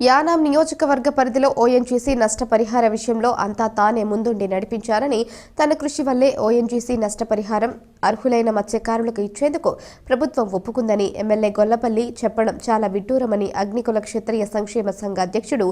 యానాం నియోజకవర్గ పరిధిలో ఓఎన్జీసీ నష్టపరిహార విషయంలో అంతా తానే ముందుండి నడిపించారని తన కృషి వల్లే ఓఎన్జీసీ నష్టపరిహారం అర్హులైన మత్స్యకారులకు ఇచ్చేందుకు ప్రభుత్వం ఒప్పుకుందని ఎమ్మెల్యే గొల్లపల్లి చెప్పడం చాలా విడ్డూరమని అగ్నికుల క్షత్రియ సంక్షేమ సంఘ అధ్యక్షుడు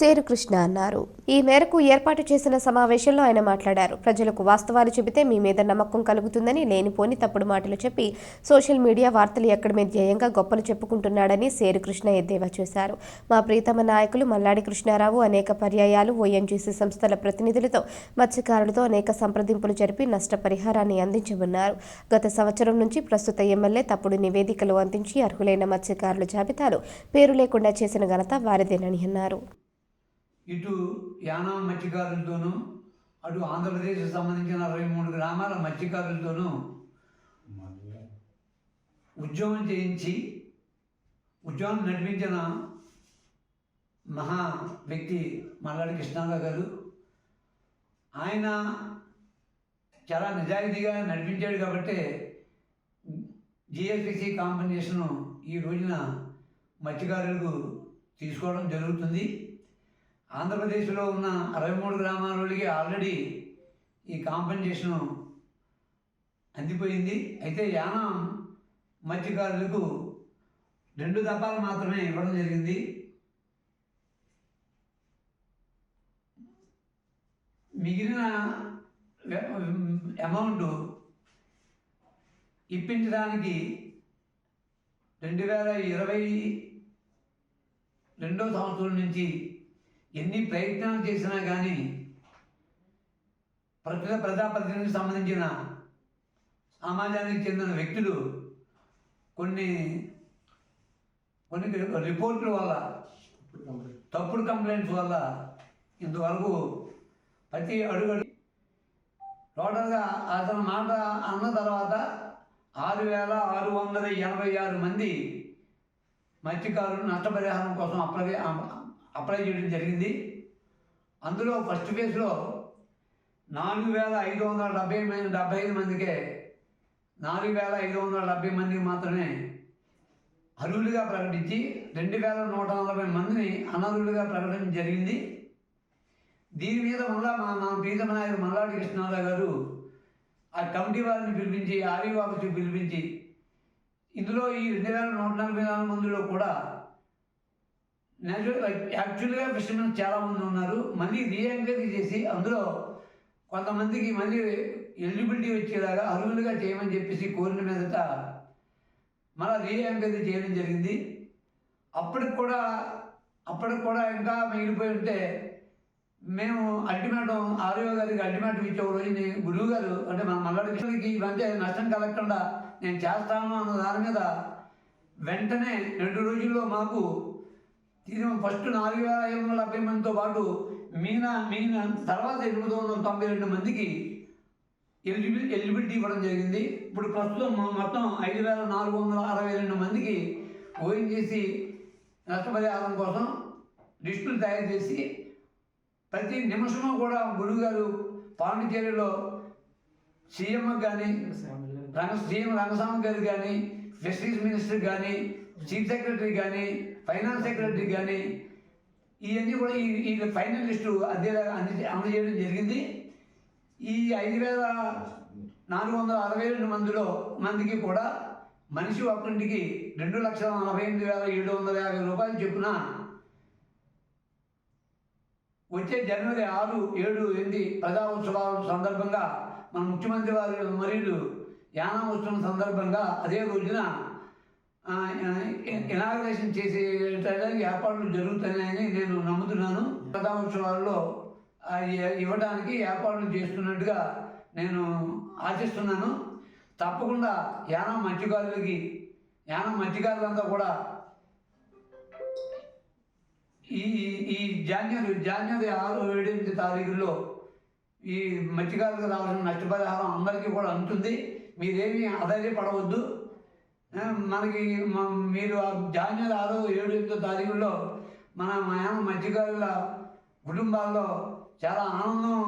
సేరుకృష్ణ అన్నారు. ఈ మేరకు ఏర్పాటు చేసిన సమావేశంలో ఆయన మాట్లాడారు. ప్రజలకు వాస్తవాలు చెబితే మీ మీద నమ్మకం కలుగుతుందని లేనిపోని తప్పుడు మాటలు చెప్పి సోషల్ మీడియా వార్తలు ఎక్కడమే ధ్యేయంగా గొప్పలు చెప్పుకుంటున్నాడని సేరుకృష్ణ ఎద్దేవా చేశారు. మా ప్రీతమ నాయకులు మల్లాడి కృష్ణారావు అనేక పర్యాయాలు ఓఎన్జీసీ సంస్థల ప్రతినిధులతో మత్స్యకారులతో అనేక సంప్రదింపులు జరిపి నష్టపరిహారాన్ని అందించమన్నారు. చేశారు. గత సంవత్సరం నుంచి ప్రస్తుత ఎమ్మెల్యే తప్పుడు నివేదికలు అందించి అర్హులైన మత్స్యకారుల జాబితాలో పేరు లేకుండా చేసిన ఘనత వారిదేనని అన్నారు. ఇటు యానా మత్స్యకారులతోనూ అటు ఆంధ్రప్రదేశ్ సంబంధించిన అరవై మూడు గ్రామాల మత్స్యకారులతోనూ ఉద్యోగం చేయించి ఉద్యోగం నడిపించిన మహా వ్యక్తి మల్లాడి కృష్ణారావు గారు ఆయన చాలా నిజాయితీగా నడిపించాడు కాబట్టి జిఎస్పిసి కాంపెన్సేషన్ ఈ రోజున మత్స్యకారులకు తీసుకోవడం జరుగుతుంది. ఆంధ్రప్రదేశ్లో ఉన్న అరవై మూడు గ్రామాలకి ఆల్రెడీ ఈ కాంపెన్సేషన్ అందిపోయింది. అయితే యానం మత్స్యకారులకు రెండు దఫాలు మాత్రమే ఇవ్వడం జరిగింది. మిగిలిన అమౌంట్ ఇప్పించడానికి రెండు వేల ఇరవై రెండో సంవత్సరం నుంచి ఎన్ని ప్రయత్నాలు చేసినా కానీ ప్రస్తుత ప్రజాప్రతినిధికి సంబంధించిన సమాజానికి చెందిన వ్యక్తులు కొన్ని కొన్ని రిపోర్ట్ల వల్ల తప్పుడు కంప్లైంట్స్ వల్ల ఇంతవరకు ప్రతి అడుగు టోటల్గా అతని మాట అన్న తర్వాత ఆరు వేల ఆరు వందల ఎనభై ఆరు మంది మత్స్యకారులు నష్టపరిహారం కోసం అప్లై అప్లై చేయడం జరిగింది. అందులో ఫస్ట్ ఫేజ్లో నాలుగు వేల ఐదు వందల డెబ్బై మంది డెబ్బై ఐదు మందికే నాలుగు వేల ఐదు వందల డెబ్బై మందికి మాత్రమే అర్హులుగా ప్రకటించి రెండు వేల నూట నలభై మందిని అనర్హులుగా ప్రకటించడం జరిగింది. దీని మీద మళ్ళా మా మా ప్రీతమ నాయకుడు మల్లాడి కృష్ణారావు గారు ఆ కమిటీ వారిని పిలిపించి ఆర్యూ పిలిపించి ఇందులో ఈ రెండు వేల నూట నలభై నాలుగు మందిలో కూడా నేచురల్ యాక్చువల్గా ఫిషర్మెన్ చాలామంది ఉన్నారు. మళ్ళీ రీఎంకరీ చేసి అందులో కొంతమందికి మళ్ళీ ఎలిజిబిలిటీ వచ్చేలాగా అర్హులుగా చేయమని చెప్పేసి కోరిన మీదట మళ్ళీ రీఎంకరీ చేయడం జరిగింది. అప్పటికి కూడా అప్పటికి కూడా ఇంకా మిగిలిపోయి ఉంటే మేము అల్టిమేటం ఆర్యో గారికి అల్టిమేటం ఇచ్చే ఒక గురువు గారు అంటే మన మల్లడి కృష్ణుడికి ఇవంటే నష్టం కలగకుండా నేను చేస్తాను అన్న దాని మీద వెంటనే రెండు రోజుల్లో మాకు ఇది ఫస్ట్ నాలుగు వేల ఐదు వందల డెబ్బై మందితో పాటు మీన మిగిలిన తర్వాత ఎనిమిది వందల తొంభై రెండు మందికి ఎలిజిబిలి ఎలిజిబిలిటీ ఇవ్వడం జరిగింది. ఇప్పుడు ప్రస్తుతం మొత్తం ఐదు వేల నాలుగు వందల అరవై రెండు మందికి ఓయిన్ చేసి నష్టపరిహారం కోసం లిస్టులు తయారు చేసి ప్రతి నిమిషము కూడా గురువుగారు పాండిచేరిలో సీఎం కానీ రంగ సీఎం రంగస్వామి గారు కానీ జస్టిస్ మినిస్టర్ కానీ చీఫ్ సెక్రటరీ కానీ ఫైనాన్స్ సెక్రటరీ కానీ ఇవన్నీ కూడా ఈ ఈ ఫైనల్ లిస్టు అందే అంది చేయడం జరిగింది. ఈ ఐదు వేల నాలుగు వందల అరవై రెండు మందిలో మందికి కూడా మనిషి ఒక్కంటికి రెండు లక్షల నలభై ఎనిమిది వేల ఏడు వందల యాభై రూపాయలు చొప్పున వచ్చే జనవరి ఆరు ఏడు ఎనిమిది ప్రజా ఉత్సవాల సందర్భంగా మన ముఖ్యమంత్రి వారి మరియు యానా ఉత్సవం సందర్భంగా అదే రోజున ఇనాగ్రేషన్ చేసేటానికి ఏర్పాట్లు జరుగుతున్నాయని నేను నమ్ముతున్నాను. ప్రజా ఉత్సవాల్లో ఇవ్వడానికి ఏర్పాట్లు చేస్తున్నట్టుగా నేను ఆశిస్తున్నాను. తప్పకుండా యానం మత్స్యకారులకి యానం మత్స్యకారులంతా కూడా ఈ ఈ జాన్యువరి జాన్యువరి ఆరు ఏడు ఎనిమిది తారీఖుల్లో ఈ మత్స్యకారులకు రావాల్సిన నష్టపరిహారం అందరికీ కూడా అందుతుంది. మీరేమీ ఆధారపడవద్దు మనకి మీరు ఆ జాన్యువరి ఆరు ఏడు ఎనిమిదో తారీఖుల్లో మన మయామ మత్స్యకారుల కుటుంబాల్లో చాలా ఆనందం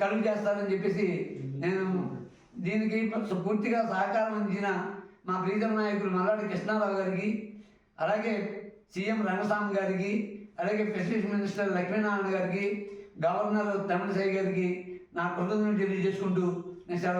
కలుగు చేస్తారని చెప్పేసి నేను దీనికి పూర్తిగా సహకారం అందించిన మా ప్రీతం నాయకులు మల్లాడి కృష్ణారావు గారికి అలాగే సీఎం రంగస్వామి గారికి అలాగే ఫెసిలిటీ మినిస్టర్ లక్ష్మీనారాయణ గారికి గవర్నర్ తమిళసై గారికి నా కృతజ్ఞతలు తెలియజేసుకుంటూ నేను సెలవు